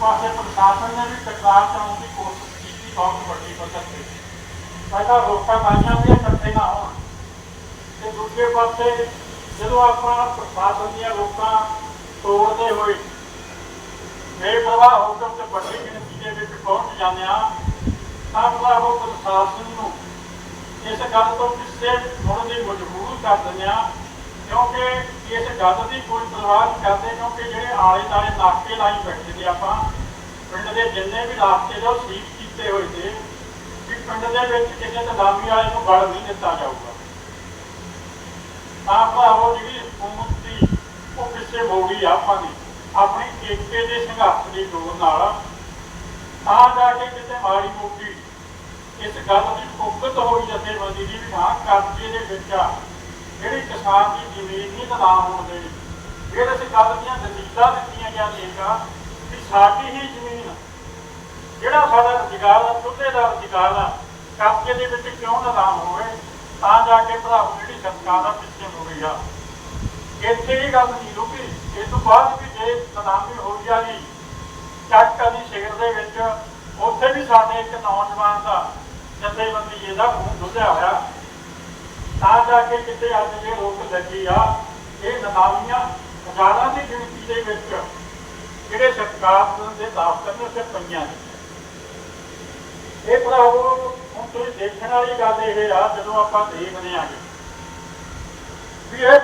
ਪਾਸੇ ਪ੍ਰਸ਼ਾਸਨ ਨੇ ਵੀ ਟਕਰਾਅ ਚਲਾਉਣ ਦੀ ਕੋਸ਼ਿਸ਼ ਕੀਤੀ, ਬਹੁਤ ਵੱਡੀ ਪੱਧਰ ਤੇ ਪਹਿਲਾਂ ਰੋਕਾਂ ਪਾਈਆਂ ਵੀ ਇਕੱਠੇ ਨਾ ਹੋਣ ਤੇ ਦੂਜੇ ਪਾਸੇ ਜਦੋਂ ਆਪਾਂ ਪ੍ਰਸ਼ਾਸਨ ਦੀਆਂ ਰੋਕਾਂ ਤੋੜਦੇ ਹੋਏ ਬੇਪਰਵਾਹ ਹੋ ਕੇ ਤੇ ਵੱਡੀ ਗਿਣਤੀ ਦੇ ਵਿੱਚ ਪਹੁੰਚ ਜਾਂਦੇ ਆ ਤਾਂ ਭਲਾ ਉਹ ਪ੍ਰਸ਼ਾਸਨ ਨੂੰ ਇਸ ਗੱਲ ਤੋਂ ਪਿੱਛੇ ਮੁੜਨ ਦੀ ਮਜਬੂਰ ਕਰ ਦਿੰਦੇ ਆ ਕਿਉਂਕਿ ਇਸ ਗੱਲ ਦੀ ਕੋਈ ਪਰਵਾਹ ਨਹੀਂ ਕਰਦੇ ਕਿਉਂਕਿ ਜਿਹੜੇ ਆਲੇ ਦਾਲੇ ਨਾਕੇ ਲਾਈ ਬੈਠੇ ਨੇ ਆਪਾਂ, ਪਿੰਡ ਦੇ ਜਿੰਨੇ ਵੀ ਰਾਸਤੇ ਜੋ ਸੀਟ ਕੀਤੇ ਹੋਏ ਸੀ ਕਿ ਪਿੰਡ ਦੇ ਵਿੱਚ ਕਿਸੇ ਤਦਾਮੀ ਵਾਲੇ ਨੂੰ ਗਲ ਨਹੀਂ ਦਿੱਤਾ ਜਾਊਗਾ। ਤਾਂ ਭਰਾਵੋ ਜਿਹੜੀ ਹਕੂਮਤ ਦੀ ਉਹ ਪਿੱਛੇ ਮੋੜੀ ਆਪਾਂ ਦੀ, ਆਪਣੀ ਏਕੇ ਦੇ ਸੰਘਰਸ਼ ਦੀ ਡੋਰ ਨਾਲ। ਤਾਂ ਜਾ ਕੇ ਕਿਤੇ ਮਾੜੀ ਮੋਟੀ ਇਸ ਗੱਲ ਦੀ ਭੁਗਤ ਹੋਈ ਜਥੇਬੰਦੀ ਦੀ ਵੀ ਹਾਂ, ਕਰਜ਼ੇ ਦੇ ਵਿੱਚ ਆ। ਜਿਹੜੀ ਕਿਸਾਨ ਦੀ ਜ਼ਮੀਨ ਨਹੀਂ ਨਿਲਾਮ ਹੋਣ ਦੇਣੀ ਫਿਰ ਇਸ ਗੱਲ ਦੀਆਂ ਦਲੀਲਾਂ ਦਿੱਤੀਆਂ ਜਾਂਦੀਆਂ ਕਿ ਸਾਡੀ ਹੀ ਜ਼ਮੀਨ ਜਿਹੜਾ ਸਾਡਾ ਰੁਜ਼ਗਾਰ ਆ, ਚੁੱਲ੍ਹੇ ਦਾ ਰੁਜ਼ਗਾਰ ਆ, ਕਬਜ਼ੇ ਦੇ ਵਿੱਚ ਕਿਉਂ ਨਿਲਾਮ ਹੋਵੇ, ਤਾਂ ਜਾ ਕੇ ਭਰਾਵੋ, ਜਿਹੜੀ ਸਰਕਾਰ ਆ ਪਿੱਛੇ ਮੁੜੀ ਆ। ਇੱਥੇ ਹੀ ਗੱਲ ਨਹੀਂ ਰੁਕੀ। ਇਸ ਤੋਂ ਬਾਅਦ ਵੀ ਜੇ ਨਿਲਾਮੀ ਹੋ ਜਾਣੀ ਚੱਕ ਦੀ ਸ਼ੇਰ ਦੇ ਵਿੱਚ, ਉੱਥੇ ਵੀ ਸਾਡੇ ਇੱਕ ਨੌਜਵਾਨ ਦਾ ਜਥੇਬੰਦੀ ਇਹਦਾ ਖੂਨ ਡੁੱਲਿਆ ਹੋਇਆ। ਤਾਂ ਜਾ ਕੇ ਕਿਤੇ ਅੱਜ ਇਹ ਰੋਕ ਲੱਗੀ ਆ, ਇਹ ਨਨਾਮੀਆਂ ਹਜ਼ਾਰਾਂ ਦੀ ਗਿਣਤੀ ਦੇ ਵਿੱਚ ਜਿਹੜੇ ਸਰਕਾਰ ਦੇ ਦਫ਼ਤਰ ਨੇ ਉੱਥੇ ਪਈਆਂ ਨੇ। ਇਹ ਭਰਾਵੋ ਹੁਣ ਤੁਸੀਂ ਦੇਖਣ ਵਾਲੀ ਗੱਲ ਇਹ ਆ, ਜਦੋਂ ਆਪਾਂ ਦੇਖਦੇ ਆਂਗੇ ਵੀ ਇਹ